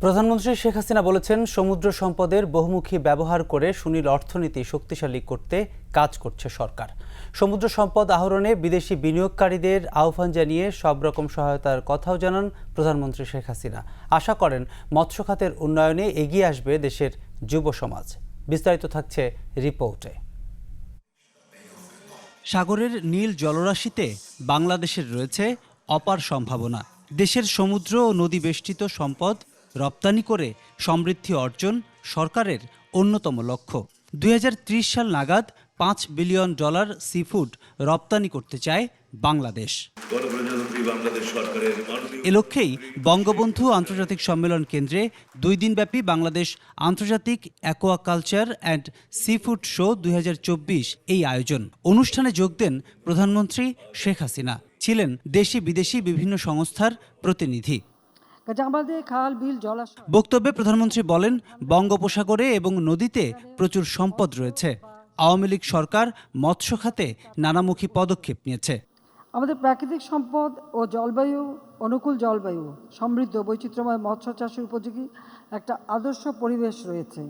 প্রধানমন্ত্রী শেখ হাসিনা বলেছেন, সমুদ্র সম্পদের বহুমুখী ব্যবহার করে সুনীল অর্থনীতি শক্তিশালী করতে কাজ করছে সরকার। সমুদ্র সম্পদ আহরণে বিদেশি বিনিয়োগকারীদের আহ্বান জানিয়ে সব রকম সহায়তার কথাও জানান প্রধানমন্ত্রী শেখ হাসিনা। আশা করেন, মৎস্য খাতের উন্নয়নে এগিয়ে আসবে দেশের যুব সমাজ। বিস্তারিত থাকছে রিপোর্টে। সাগরের নীল জলরাশিতে বাংলাদেশের রয়েছে অপার সম্ভাবনা। দেশের সমুদ্র ও নদী বেষ্টিত সম্পদ রপ্তানি করে সমৃদ্ধি অর্জন সরকারের অন্যতম লক্ষ্য। দুই হাজার ত্রিশ সাল নাগাদ পাঁচ বিলিয়ন ডলার সিফুড রপ্তানি করতে চায় বাংলাদেশ। এ লক্ষ্যেই বঙ্গবন্ধু আন্তর্জাতিক সম্মেলন কেন্দ্রে দুই দিনব্যাপী বাংলাদেশ আন্তর্জাতিক অ্যাকোয়াকালচার অ্যান্ড সিফুড শো দুই হাজার চব্বিশ এই আয়োজন। অনুষ্ঠানে যোগ দেন প্রধানমন্ত্রী শেখ হাসিনা ছিলেন দেশি বিদেশি বিভিন্ন সংস্থার প্রতিনিধি। বক্তব্যে প্রধানমন্ত্রী বলেন বঙ্গোপসাগরে এবং নদীতে প্রচুর সম্পদ রয়েছে। আওয়ামী লীগ সরকার মৎস্য খাতে নানামুখী পদক্ষেপ নিয়েছে। আমাদের প্রাকৃতিক সম্পদ ও জলবায়ু অনুকূল জলবায়ু সমৃদ্ধ বৈচিত্র্যময় মৎস্য চাষের উপযোগী একটা আদর্শ পরিবেশ রয়েছে।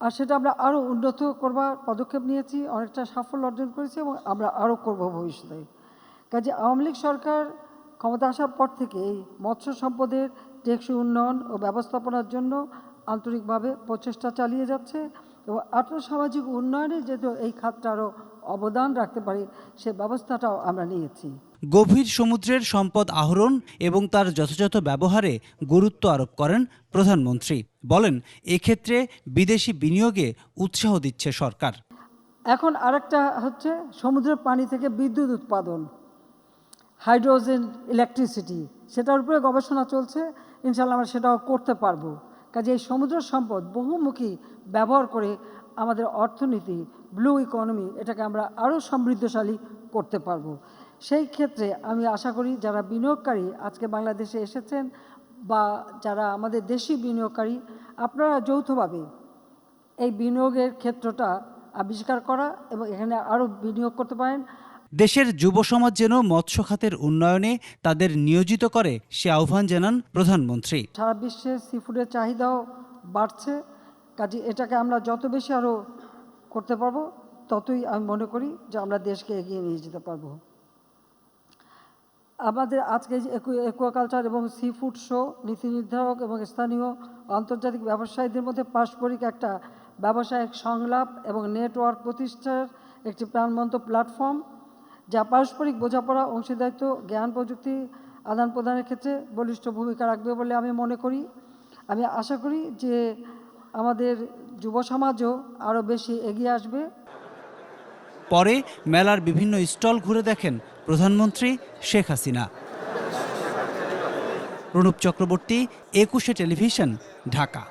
আর সেটা আমরা আরও উন্নত করবার পদক্ষেপ নিয়েছি অনেকটা সাফল্য অর্জন করেছি এবং আমরা আরও করব ভবিষ্যতে। কাজে আওয়ামী লীগ সরকার ক্ষমতা আসার পর থেকে এই মৎস্য সম্পদের টেকসই উন্নয়ন ও ব্যবস্থাপনার জন্য আন্তরিকভাবে প্রচেষ্টা চালিয়ে যাচ্ছে এবং আর্থসামাজিক উন্নয়নে যেহেতু এই খাতটা আরও অবদান রাখতে পারি সে ব্যবস্থাটাও আমরা নিয়েছি। গভীর সমুদ্রের সম্পদ আহরণ এবং তার যথাযথ ব্যবহারে গুরুত্ব আরোপ করেন প্রধানমন্ত্রী। বলেন এক্ষেত্রে বিদেশি বিনিয়োগে উৎসাহ দিচ্ছে সরকার। এখন আরেকটা হচ্ছে সমুদ্রের পানি থেকে বিদ্যুৎ উৎপাদন। হাইড্রোজেন ইলেকট্রিসিটি সেটার উপরে গবেষণা চলছে। ইনশাল্লাহ আমরা সেটাও করতে পারব। কাজে এই সমুদ্র সম্পদ বহুমুখী ব্যবহার করে আমাদের অর্থনীতি ব্লু ইকোনমি এটাকে আমরা আরও সমৃদ্ধশালী করতে পারব। সেই ক্ষেত্রে আমি আশা করি যারা বিনিয়োগকারী আজকে বাংলাদেশে এসেছেন বা যারা আমাদের দেশি বিনিয়োগকারী, আপনারা যৌথভাবে এই বিনিয়োগের ক্ষেত্রটা আবিষ্কার করা এবং এখানে আরও বিনিয়োগ করতে পারেন। দেশের যুব সমাজ যেন মৎস্য খাতের উন্নয়নে তাদের নিয়োজিত করে, সে আহ্বান জানান প্রধানমন্ত্রী। সারা বিশ্বে সিফুডের চাহিদাও বাড়ছে, কাজে এটাকে আমরা যত বেশি আরও করতে পারব, ততই আমি মনে করি যে আমরা দেশকে এগিয়ে নিয়ে যেতে পারব। আমাদের আজকে যে একুয়াকালচার এবং সি ফুড শো নীতি নির্ধারক এবং স্থানীয় আন্তর্জাতিক ব্যবসায়ীদের মধ্যে পারস্পরিক একটা ব্যবসায়িক সংলাপ এবং নেটওয়ার্ক প্রতিষ্ঠার একটি প্রাণবন্ত প্ল্যাটফর্ম যা পারস্পরিক বোঝাপড়া, অংশীদারিত্ব, জ্ঞান, প্রযুক্তি আদান প্রদানের ক্ষেত্রে বলিষ্ঠ ভূমিকা রাখবে বলে আমি মনে করি। আমি আশা করি যে আমাদের যুব সমাজও আরও বেশি এগিয়ে আসবে। পরে মেলার বিভিন্ন স্টল ঘুরে দেখেন প্রধানমন্ত্রী শেখ হাসিনা। রণুপ চক্রবর্তী, একুশে টেলিভিশন, ঢাকা।